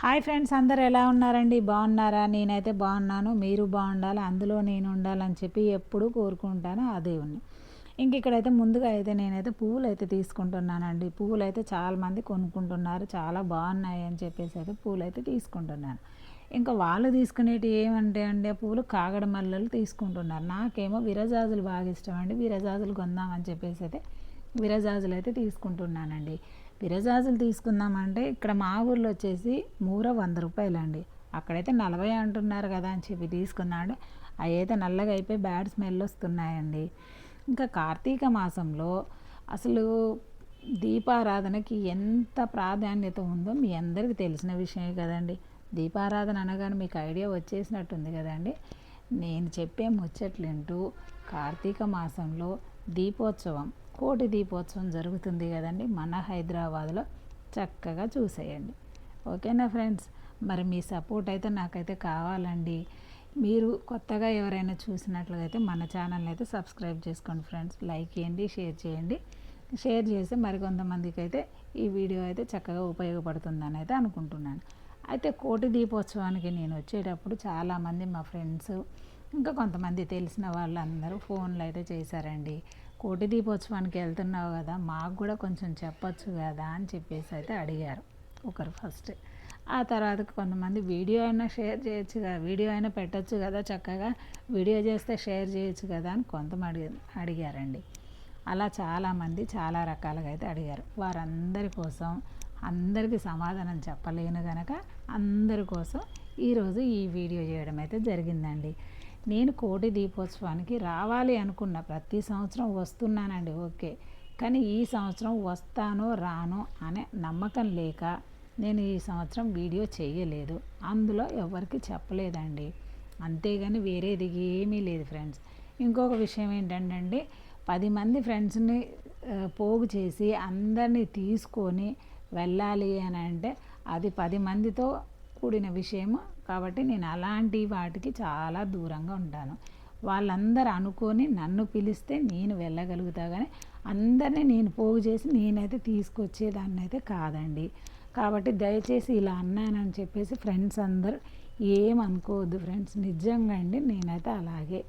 Hi friends అందరు ఎలా ఉన్నారండి? బాగున్నారా? నేనైతే బాగున్నాను. మీరు బాగుండాలి అందులో నేను ఉండాలని చెప్పి ఎప్పుడూ కోరుకుంటాను ఆ దేవుణ్ణి. ఇంక ఇక్కడైతే ముందుగా అయితే నేనైతే పువ్వులు అయితే తీసుకుంటున్నానండి. పువ్వులు అయితే చాలామంది కొనుక్కుంటున్నారు. చాలా బాగున్నాయి అని చెప్పేసి అయితే పువ్వులు అయితే తీసుకుంటున్నాను. ఇంకా వాళ్ళు తీసుకునేటి ఏమంటే అండి ఆ పూలు కాగడ మల్లెలు తీసుకుంటున్నారు. నాకేమో విరజాజులు బాగా ఇష్టం అండి. విరజాజులు కొందామని చెప్పేసి అయితే విరజాజులు అయితే తీసుకుంటున్నానండి. విరజాజులు తీసుకుందామంటే ఇక్కడ మా ఊర్లో వచ్చేసి మూర వంద రూపాయలండి. అక్కడైతే నలభై అంటున్నారు కదా అని చెప్పి తీసుకున్నాడు. అవి అయితే నల్లగా అయిపోయి బ్యాడ్ స్మెల్ వస్తున్నాయండి. ఇంకా కార్తీక మాసంలో అసలు దీపారాధనకి ఎంత ప్రాధాన్యత ఉందో మీ అందరికీ తెలిసిన విషయమే కదండి. దీపారాధన అనగానే మీకు ఐడియా వచ్చేసినట్టుంది కదండి. నేను చెప్పే ముచ్చట్లింటూ కార్తీక మాసంలో దీపోత్సవం కోటి దీపోత్సవం జరుగుతుంది కదండి. మన హైదరాబాద్లో చక్కగా చూసేయండి. ఓకేనా ఫ్రెండ్స్? మరి మీ సపోర్ట్ అయితే నాకైతే కావాలండి. మీరు కొత్తగా ఎవరైనా చూసినట్లుగా అయితే మన ఛానల్ని అయితే సబ్స్క్రైబ్ చేసుకోండి ఫ్రెండ్స్. లైక్ చేయండి షేర్ చేయండి. షేర్ చేస్తే మరికొంతమందికి అయితే ఈ వీడియో అయితే చక్కగా ఉపయోగపడుతుందని అయితే అనుకుంటున్నాను. అయితే కోటి దీపోత్సవానికి నేను వచ్చేటప్పుడు చాలామంది మా ఫ్రెండ్స్ ఇంకా కొంతమంది తెలిసిన వాళ్ళందరూ ఫోన్లు అయితే చేశారండి. కోటి దీపోత్సవానికి వెళ్తున్నావు కదా మాకు కూడా కొంచెం చెప్పచ్చు కదా అని చెప్పేసి అయితే అడిగారు ఒకరు ఫస్ట్ ఆ తర్వాత కొంతమంది వీడియో అయినా షేర్ చేయొచ్చు కదా వీడియో అయినా పెట్టచ్చు కదా చక్కగా వీడియో చేస్తే షేర్ చేయొచ్చు కదా అని కొంతమంది అడిగారండి. అలా చాలామంది చాలా రకాలుగా అయితే అడిగారు. వారందరి కోసం అందరికీ సమాధానం చెప్పలేను కనుక అందరి కోసం ఈరోజు ఈ వీడియో చేయడం అయితే జరిగిందండి. నేను కోటి దీపోత్సవానికి రావాలి అనుకున్న ప్రతి సంవత్సరం వస్తున్నానండి ఓకే. కానీ ఈ సంవత్సరం వస్తానో రానో అనే నమ్మకం లేక నేను ఈ సంవత్సరం వీడియో చేయలేదు. అందులో ఎవరికి చెప్పలేదండి. అంతేగాని వేరేది ఏమీ లేదు ఫ్రెండ్స్. ఇంకొక విషయం ఏంటంటే పది మంది ఫ్రెండ్స్ని పోగు చేసి అందరినీ తీసుకొని వెళ్ళాలి అని అంటే అది పది మందితో కూడిన విషయము. కాబట్టి నేను అలాంటి వాటికి చాలా దూరంగా ఉంటాను. వాళ్ళందరూ అనుకొని నన్ను పిలిస్తే నేను వెళ్ళగలుగుతా కానీ అందరినీ నేను పోగు చేసి నేనైతే తీసుకొచ్చేదాన్ని అయితే కాదండి. కాబట్టి దయచేసి ఇలా అన్నానని చెప్పేసి ఫ్రెండ్స్ అందరూ ఏమనుకోవద్దు ఫ్రెండ్స్. నిజంగా అండి నేనైతే అలాగే.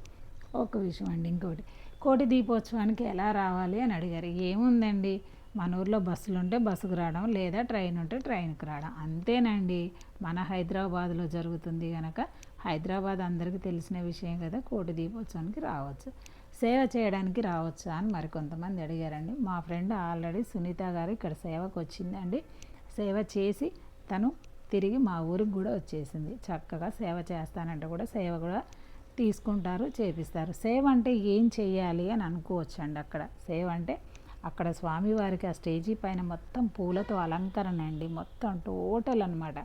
ఒక విషయం అండి ఇంకోటి. కోటి దీపోత్సవానికి ఎలా రావాలి అని అడిగారు. ఏముందండి? మన ఊర్లో బస్సులు ఉంటే బస్సుకు రావడం లేదా ట్రైన్ ఉంటే ట్రైన్కి రావడం. అంతేనండి. మన హైదరాబాద్లో జరుగుతుంది కనుక హైదరాబాద్ అందరికీ తెలిసిన విషయం కదా కోటి దీపోత్సవానికి రావచ్చు సేవ చేయడానికి రావచ్చా అని మరికొంతమంది అడిగారండి. మా ఫ్రెండ్ ఆల్రెడీ సునీత గారు ఇక్కడ సేవకు వచ్చిందండి సేవ చేసి తను తిరిగి మా ఊరికి కూడా వచ్చేసింది. చక్కగా సేవ చేస్తానంటే కూడా సేవ కూడా తీసుకుంటారు చేపిస్తారు. సేవ అంటే ఏం చేయాలి అని అనుకోవచ్చండి అక్కడ. సేవ అంటే అక్కడ స్వామివారికి ఆ స్టేజీ పైన మొత్తం పూలతో అలంకరణ అండి. మొత్తం టోటల్ అనమాట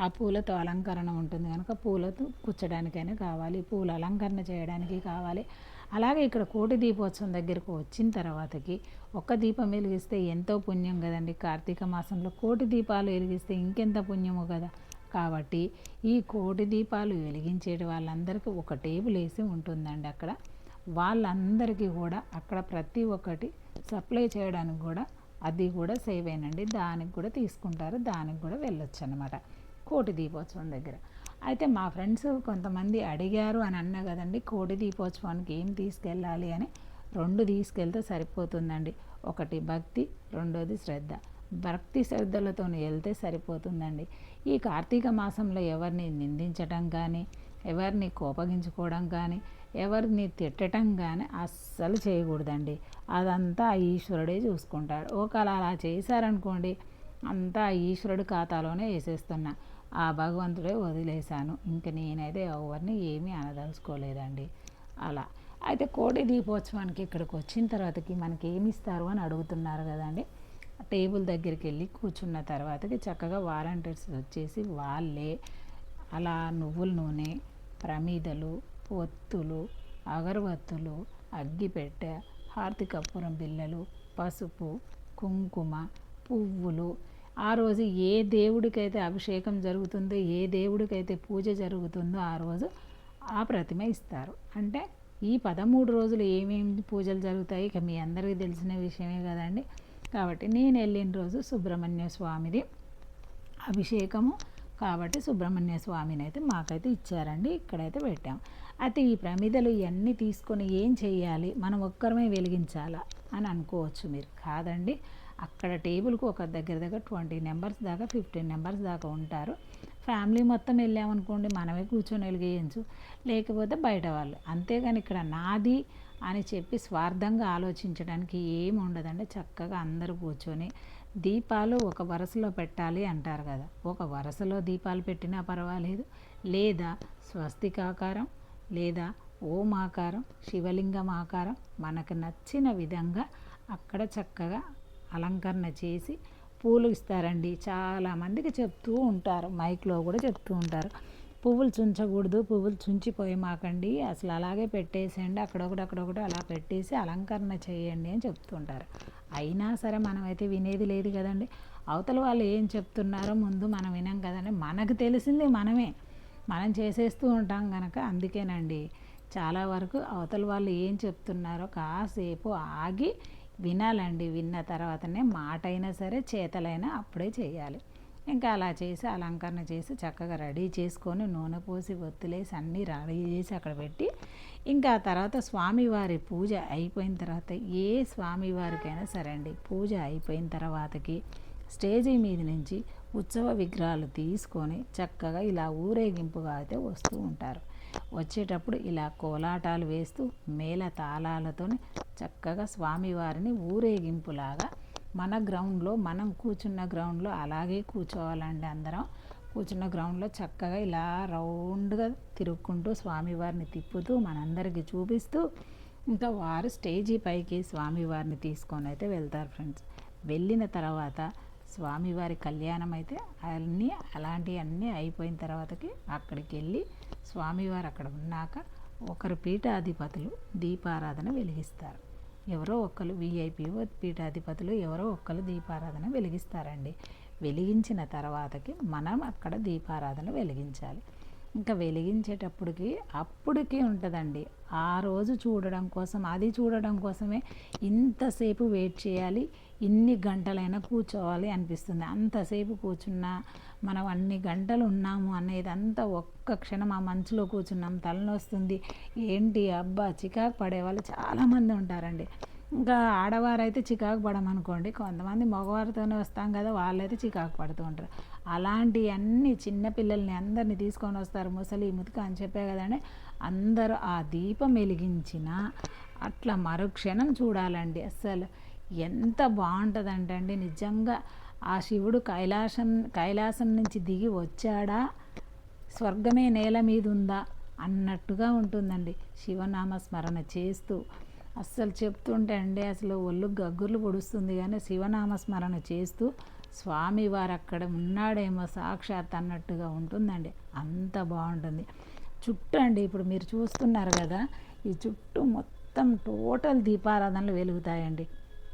ఆ పూలతో అలంకరణ ఉంటుంది కనుక పూలతో కూర్చడానికైనా కావాలి పూల అలంకరణ చేయడానికి కావాలి. అలాగే ఇక్కడ కోటి దీపోత్సవం దగ్గరకు వచ్చిన తర్వాతకి ఒక్క దీపం వెలిగిస్తే ఎంతో పుణ్యం కదండి. కార్తీక మాసంలో కోటి దీపాలు వెలిగిస్తే ఇంకెంత పుణ్యము కదా. కాబట్టి ఈ కోటి దీపాలు వెలిగించేటి వాళ్ళందరికీ ఒక టేబుల్ వేసి ఉంటుందండి అక్కడ. వాళ్ళందరికీ కూడా అక్కడ ప్రతి ఒక్కటి సప్లై చేయడానికి కూడా అది కూడా సేవ్ అయినండి. దానికి కూడా తీసుకుంటారు దానికి కూడా వెళ్ళొచ్చు అనమాట కోటి దీపోత్సవం దగ్గర. అయితే మా ఫ్రెండ్స్ కొంతమంది అడిగారు అని అన్నా కదండి కోటి దీపోత్సవానికి ఏం తీసుకెళ్ళాలి అని. రెండు తీసుకెళ్తే సరిపోతుందండి. ఒకటి భక్తి రెండోది శ్రద్ధ. భక్తి శ్రద్ధలతో వెళ్తే సరిపోతుందండి. ఈ కార్తీక మాసంలో ఎవరిని నిందించడం కానీ ఎవరిని కోపగించుకోవడం కానీ ఎవరిని తిట్టడం కానీ అస్సలు చేయకూడదండి. అదంతా ఈశ్వరుడే చూసుకుంటాడు. ఒకవేళ అలా చేశారనుకోండి అంతా ఈశ్వరుడు ఖాతాలోనే వేసేస్తున్నా. ఆ భగవంతుడే వదిలేశాను. ఇంక నేనైతే ఎవరిని ఏమీ అనదలుచుకోలేదండి. అలా. అయితే కోడి దీపోత్సవానికి ఇక్కడికి వచ్చిన తర్వాతకి మనకి ఏమి ఇస్తారు అని అడుగుతున్నారు కదండి. టేబుల్ దగ్గరికి వెళ్ళి కూర్చున్న తర్వాతకి చక్కగా వాలంటీర్స్ వచ్చేసి వాళ్ళే అలా నువ్వుల నూనె ప్రమీదలు ఒత్తులు అగరవత్తులు అగ్గిపెట్టె హారతి బిల్లలు బిళ్ళలు పసుపు కుంకుమ పువ్వులు. ఆ రోజు ఏ దేవుడికైతే అభిషేకం జరుగుతుందో ఏ దేవుడికైతే పూజ జరుగుతుందో ఆ రోజు ఆ ప్రతిమ ఇస్తారు. అంటే ఈ పదమూడు రోజులు ఏమేమి పూజలు జరుగుతాయి? ఇక మీ అందరికీ తెలిసిన విషయమే కదండి. కాబట్టి నేను వెళ్ళిన రోజు సుబ్రహ్మణ్య స్వామిది అభిషేకము. కాబట్టి సుబ్రహ్మణ్య స్వామిని అయితే మాకైతే ఇచ్చారండి. ఇక్కడైతే పెట్టాం. అయితే ఈ ప్రమిదలు ఇవన్నీ తీసుకొని ఏం చేయాలి? మనం ఒక్కరమే వెలిగించాలా? అని అనుకోవచ్చు మీరు. కాదండి. అక్కడ టేబుల్కి ఒక దగ్గర దగ్గర ట్వంటీ నెంబర్స్ దాకా ఫిఫ్టీన్ నెంబర్స్ దాకా ఉంటారు. ఫ్యామిలీ మొత్తం వెళ్ళామనుకోండి మనమే కూర్చొని వెలిగేయచ్చు. లేకపోతే బయట వాళ్ళు. అంతేగాని ఇక్కడ నాది అని చెప్పి స్వార్థంగా ఆలోచించడానికి ఏమి ఉండదండి. చక్కగా అందరూ కూర్చొని దీపాలు ఒక వరుసలో పెట్టాలి అంటారు కదా. ఒక వరుసలో దీపాలు పెట్టినా పర్వాలేదు. లేదా స్వస్తికాకారం లేదా ఓం ఆకారం శివలింగం ఆకారం మనకు నచ్చిన విధంగా అక్కడ చక్కగా అలంకరణ చేసి పూలు ఇస్తారండి. చాలామందికి చెప్తూ ఉంటారు. మైక్లో కూడా చెప్తూ ఉంటారు. పువ్వులు చుంచకూడదు పువ్వులు చుంచిపోయి మాకండి అసలు అలాగే పెట్టేసేయండి. అక్కడొకటి అక్కడొకటి అలా పెట్టేసి అలంకరణ చేయండి అని చెప్తుంటారు అయినా సరే మనమైతే వినేది లేదు కదండి. అవతల వాళ్ళు ఏం చెప్తున్నారో ముందు మనం వినాం కదండి. మనకు తెలిసింది మనమే. మనం చేసేస్తూ ఉంటాం కనుక అందుకేనండి. చాలా వరకు అవతల వాళ్ళు ఏం చెప్తున్నారో కాసేపు ఆగి వినాలండి. విన్న తర్వాతనే మాట అయినా సరే చేతలైనా అప్పుడే చేయాలి. ఇంకా అలా చేసి అలంకరణ చేసి చక్కగా రెడీ చేసుకొని నూనె పోసి ఒత్తులేసి అన్నీ రెడీ చేసి అక్కడ పెట్టి ఇంకా తర్వాత స్వామివారి పూజ అయిపోయిన తర్వాత ఏ స్వామివారికైనా సరే అండి పూజ అయిపోయిన తర్వాతకి స్టేజీ మీద నుంచి ఉత్సవ విగ్రహాలు తీసుకొని చక్కగా ఇలా ఊరేగింపుగా అయితే వస్తూ ఉంటారు. వచ్చేటప్పుడు ఇలా కోలాటాలు వేస్తూ మేళ తాళాలతో చక్కగా స్వామివారిని ఊరేగింపులాగా మన గ్రౌండ్లో మనం కూర్చున్న గ్రౌండ్లో అలాగే కూర్చోవాలండి అందరం. కూర్చున్న గ్రౌండ్లో చక్కగా ఇలా రౌండ్గా తిరుక్కుంటూ స్వామివారిని తిప్పుతూ మనందరికీ చూపిస్తూ ఇంకా వారు స్టేజీ పైకి స్వామివారిని తీసుకొని అయితే వెళ్తారు ఫ్రెండ్స్. వెళ్ళిన తర్వాత స్వామివారి కళ్యాణం అయితే అన్నీ అలాంటివి అన్నీ అయిపోయిన తర్వాతకి అక్కడికి వెళ్ళి స్వామివారు అక్కడ ఉన్నాక ఒకరు పీఠాధిపతులు దీపారాధన వెలిగిస్తారు. ఎవరో ఒక్కరు విఐపి పీఠాధిపతులు ఎవరో ఒక్కరు దీపారాధన వెలిగిస్తారండి. వెలిగించిన తర్వాతకి మనం అక్కడ దీపారాధన వెలిగించాలి. ఇంకా వెలిగించేటప్పటికి అప్పటికి ఉంటుందండి. ఆ రోజు చూడడం కోసం అది చూడడం కోసమే ఇంతసేపు వెయిట్ చేయాలి. ఇన్ని గంటలైనా కూర్చోవాలి అనిపిస్తుంది. అంతసేపు కూర్చున్నా మనం అన్ని గంటలు ఉన్నాము అనేది అంతా ఒక్క క్షణం ఆ మంచులో కూర్చున్నాం తలనొస్తుంది. ఏంటి అబ్బా చికాకు పడేవాళ్ళు చాలామంది ఉంటారండి. ఇంకా ఆడవారైతే చికాకు పడమనుకోండి. కొంతమంది మగవారితోనే వస్తాం కదా వాళ్ళైతే చికాకు పడుతూ ఉంటారు. అలాంటి అన్ని చిన్నపిల్లల్ని అందరినీ తీసుకొని వస్తారు. ముసలి ముతుక అని చెప్పే కదండి. అందరూ ఆ దీపం వెలిగించిన అట్లా మరుక్షణం చూడాలండి అస్సలు. ఎంత బాగుంటుందంటే అండి. నిజంగా ఆ శివుడు కైలాసం కైలాసం నుంచి దిగి వచ్చాడా? స్వర్గమే నేల మీద ఉందా అన్నట్టుగా ఉంటుందండి. శివనామ స్మరణ చేస్తూ అస్సలు చెప్తుంటే అండి అసలు ఒళ్ళు గగ్గుర్లు పొడుస్తుంది కానీ శివనామ స్మరణ చేస్తూ స్వామివారు అక్కడ ఉన్నాడేమో సాక్షాత్ అన్నట్టుగా ఉంటుందండి. అంత బాగుంటుంది. చుట్టూ అండి ఇప్పుడు మీరు చూస్తున్నారు కదా ఈ చుట్టూ మొత్తం టోటల్ దీపారాధనలు వెలుగుతాయండి.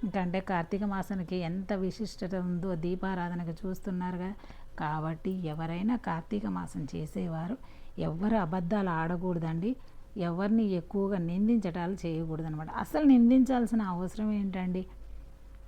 ఇంకంటే కార్తీక మాసానికి ఎంత విశిష్టత ఉందో దీపారాధనకు చూస్తున్నారుగా. కాబట్టి ఎవరైనా కార్తీక మాసం చేసేవారు ఎవరు అబద్ధాలు ఆడకూడదండి. ఎవరిని ఎక్కువగా నిందించటాలు చేయకూడదనమాట. అసలు నిందించాల్సిన అవసరం ఏంటండి?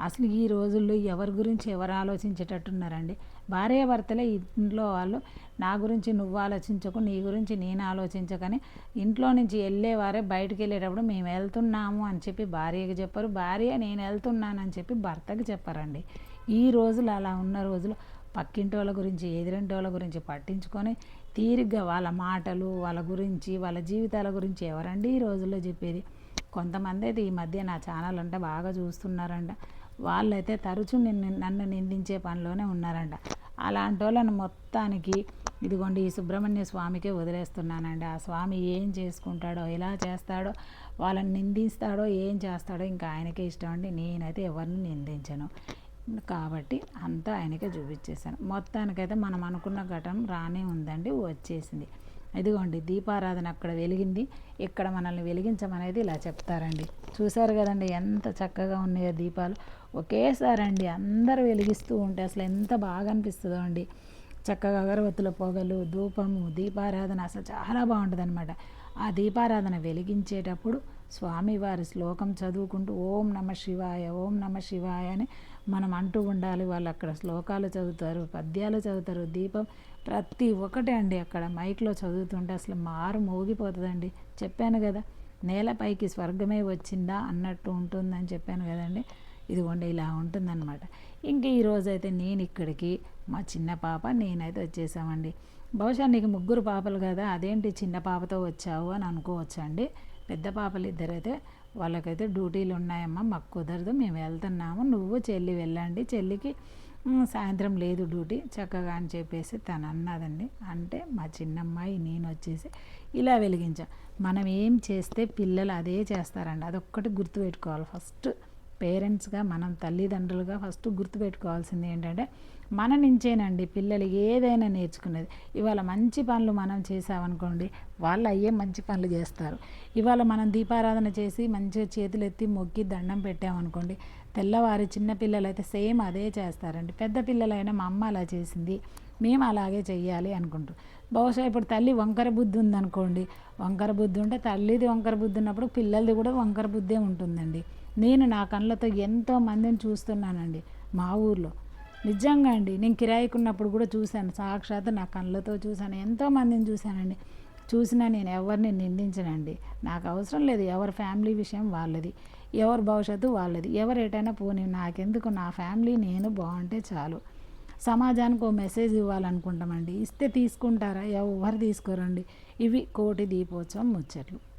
అసలు ఈ రోజుల్లో ఎవరి గురించి ఎవరు ఆలోచించేటట్టున్నారండి? భార్యాభర్తలే ఇంట్లో వాళ్ళు నా గురించి నువ్వు ఆలోచించకు నీ గురించి నేను ఆలోచించకని ఇంట్లో నుంచి వెళ్ళేవారే బయటికి వెళ్ళేటప్పుడు మేము వెళ్తున్నాము అని చెప్పి భార్యకి చెప్పారు. భార్య నేను వెళ్తున్నానని చెప్పి భర్తకి చెప్పారండి. ఈ రోజులు అలా ఉన్న రోజులు పక్కింటి వాళ్ళ గురించి ఎదిరింటి వాళ్ళ గురించి పట్టించుకొని తీరిగ్గా వాళ్ళ మాటలు వాళ్ళ గురించి వాళ్ళ జీవితాల గురించి ఎవరండి ఈ రోజుల్లో చెప్పేది? కొంతమంది అయితే ఈ మధ్య నా ఛానల్ అంటే బాగా చూస్తున్నారంట. వాళ్ళైతే తరచూ నిన్ను నన్ను నిందించే పనిలోనే ఉన్నారంట. అలాంటి వాళ్ళని మొత్తానికి ఇదిగోండి ఈ సుబ్రహ్మణ్య స్వామికే వదిలేస్తున్నానండి. ఆ స్వామి ఏం చేసుకుంటాడో ఎలా చేస్తాడో వాళ్ళని నిందిస్తాడో ఏం చేస్తాడో ఇంకా ఆయనకే ఇష్టం అండి. నేనైతే ఎవరిని నిందించను. కాబట్టి అంతా ఆయనకే చూపించేశాను. మొత్తానికైతే మనం అనుకున్న ఘటన రానే ఉందండి వచ్చేసింది. ఇదిగోండి దీపారాధన అక్కడ వెలిగింది. ఇక్కడ మనల్ని వెలిగించమనేది ఇలా చెప్తారండి. చూశారు కదండి ఎంత చక్కగా ఉన్నాయో దీపాలు. ఒకేసారి అండి అందరూ వెలిగిస్తూ ఉంటే అసలు ఎంత బాగా అనిపిస్తుందో అండి. చక్కగా అగరవత్తుల పొగలు ధూపము దీపారాధన అసలు చాలా బాగుంటుంది అనమాట ఆ దీపారాధన వెలిగించేటప్పుడు స్వామివారి శ్లోకం చదువుకుంటూ ఓం నమ శివాయ ఓం నమ శివాయ అని మనం అంటూ ఉండాలి వాళ్ళు అక్కడ శ్లోకాలు చదువుతారు పద్యాలు చదువుతారు దీపం ప్రతి ఒక్కటే అండి అక్కడ మైక్లో చదువుతుంటే అసలు మారు మోగిపోతుందండి. చెప్పాను కదా నేలపైకి స్వర్గమే వచ్చిందా అన్నట్టు ఉంటుందని చెప్పాను కదండి. ఇదిగోండి ఇలా ఉంటుందన్నమాట. ఇంక ఈరోజు అయితే నేను ఇక్కడికి మా చిన్న పాప నేనైతే వచ్చేసామండి. బహుశా నీకు ముగ్గురు పాపలు కదా అదేంటి చిన్న పాపతో వచ్చావు అని అనుకోవచ్చండి. పెద్ద పాపలు ఇద్దరైతే వాళ్ళకైతే డ్యూటీలు ఉన్నాయమ్మా మాకు కుదరదు మేము వెళ్తున్నాము. నువ్వు చెల్లి వెళ్ళండి. చెల్లికి సాయంత్రం లేదు డ్యూటీ చక్కగా అని చెప్పేసి తను అన్నదండి. అంటే మా చిన్నమ్మాయి నేను వచ్చేసి ఇలా వెలిగించాం. మనం ఏం చేస్తే పిల్లలు అదే చేస్తారండి. అదొక్కటి గుర్తుపెట్టుకోవాలి. ఫస్ట్ పేరెంట్స్గా మనం తల్లిదండ్రులుగా ఫస్ట్ గుర్తుపెట్టుకోవాల్సింది ఏంటంటే మన నుంచేనండి పిల్లలు ఏదైనా నేర్చుకునేది. ఇవాళ మంచి పనులు మనం చేసామనుకోండి వాళ్ళు అయ్యే మంచి పనులు చేస్తారు. ఇవాళ మనం దీపారాధన చేసి మంచిగా చేతులు ఎత్తి మొక్కి దండం పెట్టామనుకోండి తెల్లవారి చిన్నపిల్లలు అయితే సేమ్ అదే చేస్తారండి. పెద్ద పిల్లలైనా మా అమ్మ అలా చేసింది మేము అలాగే చెయ్యాలి అనుకుంటాం. బహుశా ఇప్పుడు తల్లి వంకర బుద్ధి ఉందనుకోండి వంకర బుద్ధి ఉంటే తల్లిది వంకర బుద్ధి ఉన్నప్పుడు పిల్లలది కూడా వంకర బుద్ధే ఉంటుందండి. నేను నా కళ్ళతో ఎంతో మందిని చూస్తున్నానండి మా ఊర్లో. నిజంగా అండి. నేను కిరాయికున్నప్పుడు కూడా చూశాను. సాక్షాత్ నా కళ్ళతో చూశాను. ఎంతో మందిని చూశానండి. చూసినా నేను ఎవరిని నిందించనండి. నాకు అవసరం లేదు. ఎవరి ఫ్యామిలీ విషయం వాళ్ళది. ఎవరి భవిష్యత్తు వాళ్ళది. ఎవరు ఎటైనా పోనీ నాకెందుకు? నా ఫ్యామిలీ నేను బాగుంటే చాలు. సమాజానికి ఓ మెసేజ్ ఇవ్వాలనుకుంటామండి. ఇస్తే తీసుకుంటారా? ఎవరు తీసుకోరండి? ఇవి కోటి దీపోత్సవం ముచ్చట్లు.